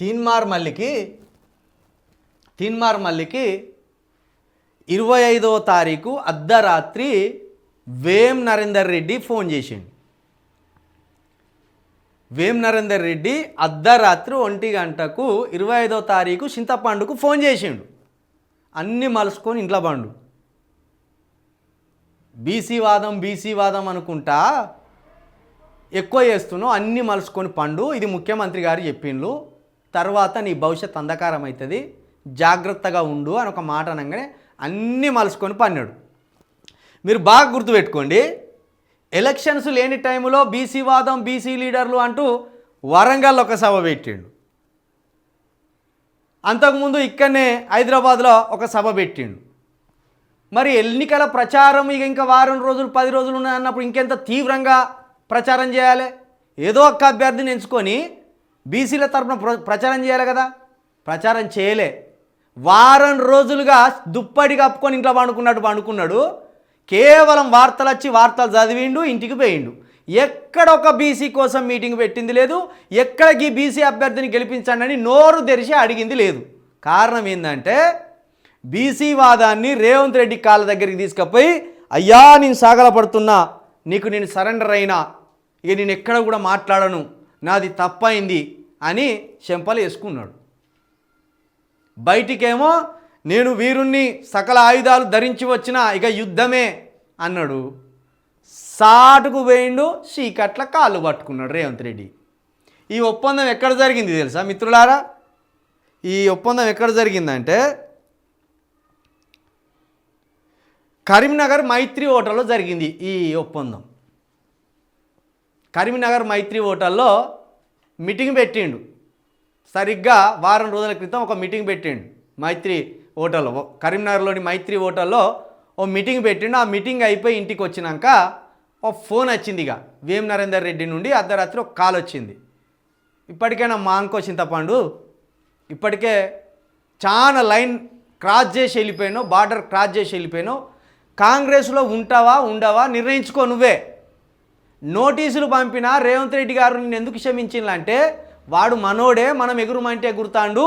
తీన్మార్ మల్లికి తీన్మార్ మల్లికి ఇరవై ఐదవ తారీఖు అర్ధరాత్రి వేం నరేందర్ రెడ్డి ఫోన్ చేసిండు. వేం నరేందర్ రెడ్డి అర్ధరాత్రి ఒంటి గంటకు ఇరవై ఐదో తారీఖు చింతపండుకు ఫోన్ చేసిండు. అన్నీ మలుసుకొని ఇంట్లో పండు. బీసీ వాదం బీసీ వాదం అనుకుంటా ఎక్కువ చేస్తున్నావు అన్నీ మలుసుకొని పండు ఇది ముఖ్యమంత్రి గారు చెప్పిండ్రు తర్వాత నీ భవిష్యత్ అంధకారం అవుతుంది జాగ్రత్తగా ఉండు అని ఒక మాట అనగానే అన్నీ మలుసుకొని పన్నాడు. మీరు బాగా గుర్తుపెట్టుకోండి ఎలక్షన్స్ లేని టైంలో బీసీ వాదం బీసీ లీడర్లు అంటూ వరంగల్ ఒక సభ పెట్టిండు. అంతకుముందు ఇక్కడనే హైదరాబాద్లో ఒక సభ పెట్టిండు. మరి ఎన్నికల ప్రచారం ఇక ఇంకా వారం రోజులు పది రోజులు ఉన్నాయి అన్నప్పుడు ఇంకెంత తీవ్రంగా ప్రచారం చేయాలి? ఏదో ఒక్క అభ్యర్థిని ఎంచుకొని బీసీల తరపున ప్ర- ప్రచారం చేయాలి కదా? ప్రచారం చేయలే. వారం రోజులుగా దుప్పటి కప్పుకొని ఇంట్లో పండుకున్నట్టు పండుకున్నాడు. కేవలం వార్తలు వచ్చి వార్తలు చదివిండు ఇంటికి పోయిండు. ఎక్కడ ఒక బీసీ కోసం మీటింగ్ పెట్టింది లేదు ఎక్కడికి బీసీ అభ్యర్థిని గెలిపించండి అని నోరు తెరిచి అడిగింది లేదు. కారణం ఏంటంటే బీసీ వాదాన్ని రేవంత్ రెడ్డి కాళ్ళ దగ్గరికి తీసుకుపోయి అయ్యా నేను సాగలపడుతున్నా నీకు నేను సరెండర్ అయినా ఇక నేను ఎక్కడ కూడా మాట్లాడను నాది తప్పైంది అని చెంపలు వేసుకున్నాడు. బయటికేమో నేను వీరుణ్ణి సకల ఆయుధాలు ధరించి వచ్చిన ఇక యుద్ధమే అన్నాడు. సాటుకు వేయిండు చీకట్ల కాళ్ళు పట్టుకున్నాడు రేవంత్ రెడ్డి. ఈ ఒప్పందం ఎక్కడ జరిగింది తెలుసా మిత్రులారా? ఈ ఒప్పందం ఎక్కడ జరిగిందంటే కరీంనగర్ మైత్రి హోటల్లో జరిగింది ఈ ఒప్పందం. కరీంనగర్ మైత్రి హోటల్లో మీటింగ్ పెట్టిండు. సరిగ్గా వారం రోజుల క్రితం ఒక మీటింగ్ పెట్టిండు మైత్రి హోటల్లో. కరీంనగర్లోని మైత్రి హోటల్లో ఓ మీటింగ్ పెట్టిండు. ఆ మీటింగ్ అయిపోయి ఇంటికి వచ్చినాక ఓ ఫోన్ వచ్చింది ఇక. వేం నరేందర్ రెడ్డి నుండి అర్ధరాత్రి ఒక కాల్ వచ్చింది. ఇప్పటికైనా మానుకో చింతపండు ఇప్పటికే చాలా లైన్ క్రాస్ చేసి వెళ్ళిపోయాను బార్డర్ క్రాస్ చేసి వెళ్ళిపోయాను కాంగ్రెస్లో ఉంటావా ఉండవా నిర్ణయించుకో నువ్వే. నోటీసులు పంపిన రేవంత్ రెడ్డి గారు నేను ఎందుకు క్షమించిందంటే వాడు మనోడే మనం ఎగురుమంటే ఎగురుతాండు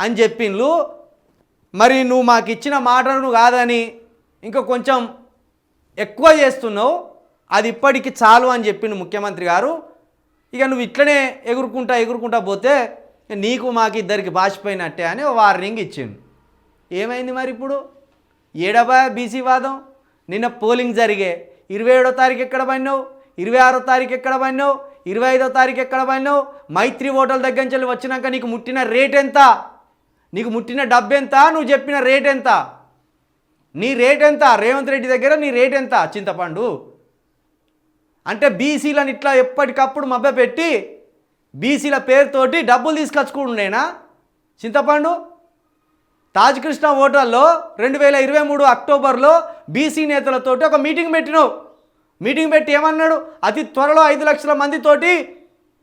అని చెప్పిండ్లు. మరి నువ్వు మాకు ఇచ్చిన మాటను కాదని ఇంకా కొంచెం ఎక్కువ చేస్తున్నావు. అది ఇప్పటికి చాలు అని చెప్పిండు ముఖ్యమంత్రి గారు. ఇక నువ్వు ఇట్లనే ఎగురుకుంటా ఎగురుకుంటా పోతే నీకు మాకు ఇద్దరికి బాసిపోయినట్టే అని వార్నింగ్ ఇచ్చిండు. ఏమైంది మరి ఇప్పుడు? ఏడబా బీసీ వాదం? నిన్న పోలింగ్ జరిగే ఇరవై ఏడో తారీఖు ఎక్కడ పడినావు? ఇరవై ఆరో తారీఖు ఎక్కడ పడినావు? ఇరవై ఐదో తారీఖు ఎక్కడ పడినావు? మైత్రి హోటల్ దగ్గర నుంచి వెళ్ళి వచ్చినాక నీకు ముట్టిన రేట్ ఎంత? నీకు ముట్టిన డబ్బు ఎంత? నువ్వు చెప్పిన రేట్ ఎంత? నీ రేట్ ఎంత? రేవంత్ రెడ్డి దగ్గర నీ రేట్ ఎంత? చింతపండు. అంటే బీసీలను ఇట్లా ఎప్పటికప్పుడు మభ్యపెట్టి బీసీల పేరుతోటి డబ్బులు తీసుకొచ్చుకుండేనా? చింతపండు? తాజ్ కృష్ణ హోటల్లో రెండు వేల ఇరవై మూడు అక్టోబర్లో బీసీ నేతలతోటి ఒక మీటింగ్ పెట్టినావు. మీటింగ్ పెట్టి ఏమన్నాడు? అతి త్వరలో ఐదు లక్షల మందితోటి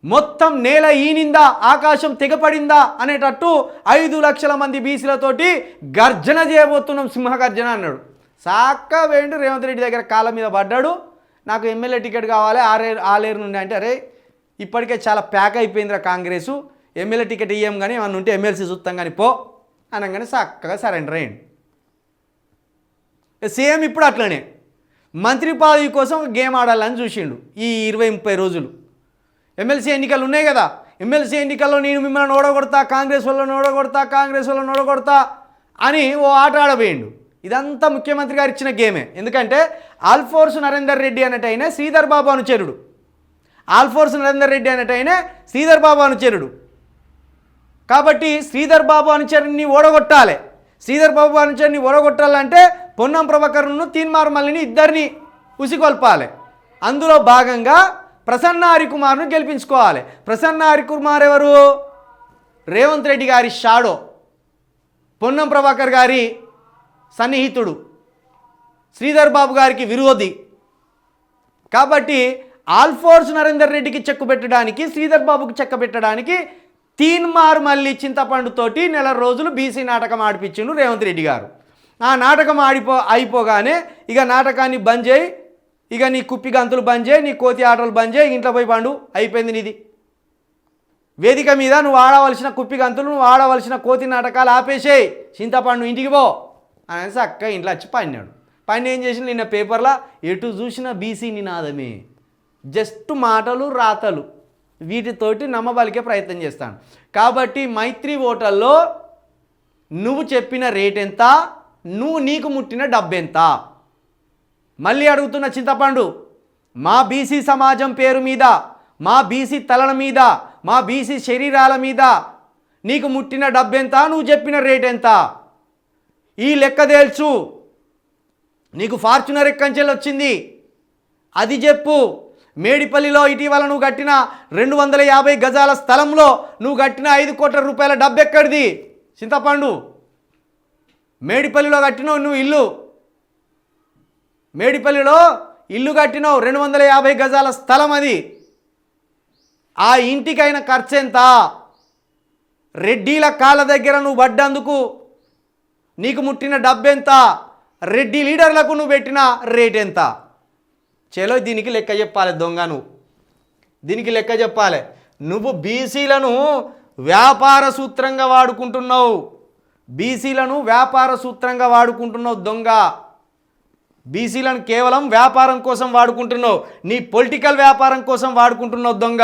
మొత్తం నేల ఈనిందా? ఆకాశం తెగపడిందా? అనేటట్టు ఐదు లక్షల మంది బీసీలతోటి గర్జన చేయబోతున్నాం సింహగర్జన అన్నాడు. సాక్క వేయండి రేవంత్ రెడ్డి దగ్గర కాళ్ళ మీద పడ్డాడు. నాకు ఎమ్మెల్యే టికెట్ కావాలి ఆరే ఆలేరు నుండి అంటే అరే ఇప్పటికే చాలా ప్యాక్ అయిపోయిందిరా కాంగ్రెసు. ఎమ్మెల్యే టికెట్ ఇయ్యం కానీ ఏమన్నా ఉంటే ఎమ్మెల్సీ చూస్తాం కానీ పో. అనగానే చక్కగా సరెండర్ అయ్యండి. సేమ్ ఇప్పుడు అట్లనే. మంత్రి పదవి కోసం ఒక గేమ్ ఆడాలని చూసిండు ఈ ఇరవై ముప్పై రోజులు. ఎమ్మెల్సీ ఎన్నికలు ఉన్నాయి కదా. ఎమ్మెల్సీ ఎన్నికల్లో నేను మిమ్మల్ని ఓడగొడతా కాంగ్రెస్ వాళ్ళని ఓడగొడతా కాంగ్రెస్ వాళ్ళని ఓడగొడతా అని ఓ ఆట ఆడబోయిండు. ఇదంతా ముఖ్యమంత్రి గారు ఇచ్చిన గేమే. ఎందుకంటే ఆల్ఫోర్స్ నరేందర్ రెడ్డి అన్నట్టయినా శ్రీధర్ బాబు అనుచరుడు. ఆల్ఫోర్స్ నరేందర్ రెడ్డి అన్నట్టయినా శ్రీధర్ బాబు అనుచరుడు. కాబట్టి శ్రీధర్ బాబు అనుచరుని ఓడగొట్టాలి. శ్రీధర్ బాబు అనుచరుని ఓడగొట్టాలంటే పొన్నం ప్రభకర్ను తీన్మార్ మల్లిని ఇద్దరిని ఉసిగొల్పాలి. అందులో భాగంగా ప్రసన్న హరికుమార్ను గెలిపించుకోవాలి. ప్రసన్న హరికుమార్ ఎవరు? రేవంత్ రెడ్డి గారి షాడో. పొన్నం ప్రభాకర్ గారి సన్నిహితుడు. శ్రీధర్ బాబు గారికి విరోధి. కాబట్టి ఆల్ఫోర్స్ నరేందర్ రెడ్డికి చెక్కు పెట్టడానికి శ్రీధర్ బాబుకి చెక్క పెట్టడానికి తీన్మార్ మళ్ళీ చింతపండుతోటి నెల రోజులు బీసీ నాటకం ఆడిపించిండు రేవంత్ రెడ్డి గారు. ఆ నాటకం ఆడిపో అయిపోగానే ఇక నాటకాన్ని బంద్ చేయి ఇక నీ కుప్పి గంతులు బంద్ చేయి నీ కోతి ఆటలు బంద్ చేయి ఇంట్లో పోయి పండు అయిపోయింది నీది. వేదిక మీద నువ్వు ఆడవలసిన కుప్పి గంతులు నువ్వు ఆడవలసిన కోతి నాటకాలు ఆపేసేయి. చింతపండు ఇంటికి పో. అనేసి అక్క ఇంట్లో వచ్చి పన్నాడు పని ఏం చేసిన నిన్న పేపర్లో ఎటు చూసిన బీసీ నినాదమే. జస్ట్ మాటలు రాతలు. వీటితోటి నమ్మబలికే ప్రయత్నం చేస్తాను. కాబట్టి మైత్రి ఓటల్లో నువ్వు చెప్పిన రేట్ ఎంత నువ్వు నీకు ముట్టిన డబ్బెంత? మళ్ళీ అడుగుతున్న చింతపండు మా బీసీ సమాజం పేరు మీద మా బీసీ తలల మీద మా బీసీ శరీరాల మీద నీకు ముట్టిన డబ్బెంత? నువ్వు చెప్పిన రేట్ ఎంత ఈ లెక్క తేల్చు. నీకు ఫార్చునర్ ఎక్కంచెలు వచ్చింది. అది చెప్పు. మేడిపల్లిలో ఇటీవల నువ్వు కట్టిన రెండు వందల యాభై గజాల స్థలంలో నువ్వు కట్టిన ఐదు కోట్ల రూపాయల డబ్బెక్కడిది? చింతపండు. మేడిపల్లిలో కట్టినావు నువ్వు ఇల్లు. మేడిపల్లిలో ఇల్లు కట్టినావు రెండు వందల యాభై గజాల స్థలం అది. ఆ ఇంటికైన ఖర్చు ఎంత రెడ్డీల కాళ్ళ దగ్గర నువ్వు పడ్డందుకు నీకు ముట్టిన డబ్బెంత? రెడ్డి లీడర్లకు నువ్వు పెట్టిన రేట్ ఎంత చలో దీనికి లెక్క చెప్పాలి దొంగ నువ్వు. దీనికి లెక్క చెప్పాలి. నువ్వు బీసీలను వ్యాపార సూత్రంగా వాడుకుంటున్నావు. బీసీలను వ్యాపార సూత్రంగా వాడుకుంటున్నావు దొంగ. బీసీలను కేవలం వ్యాపారం కోసం వాడుకుంటున్నావు నీ పొలిటికల్ వ్యాపారం కోసం వాడుకుంటున్నావు దొంగ.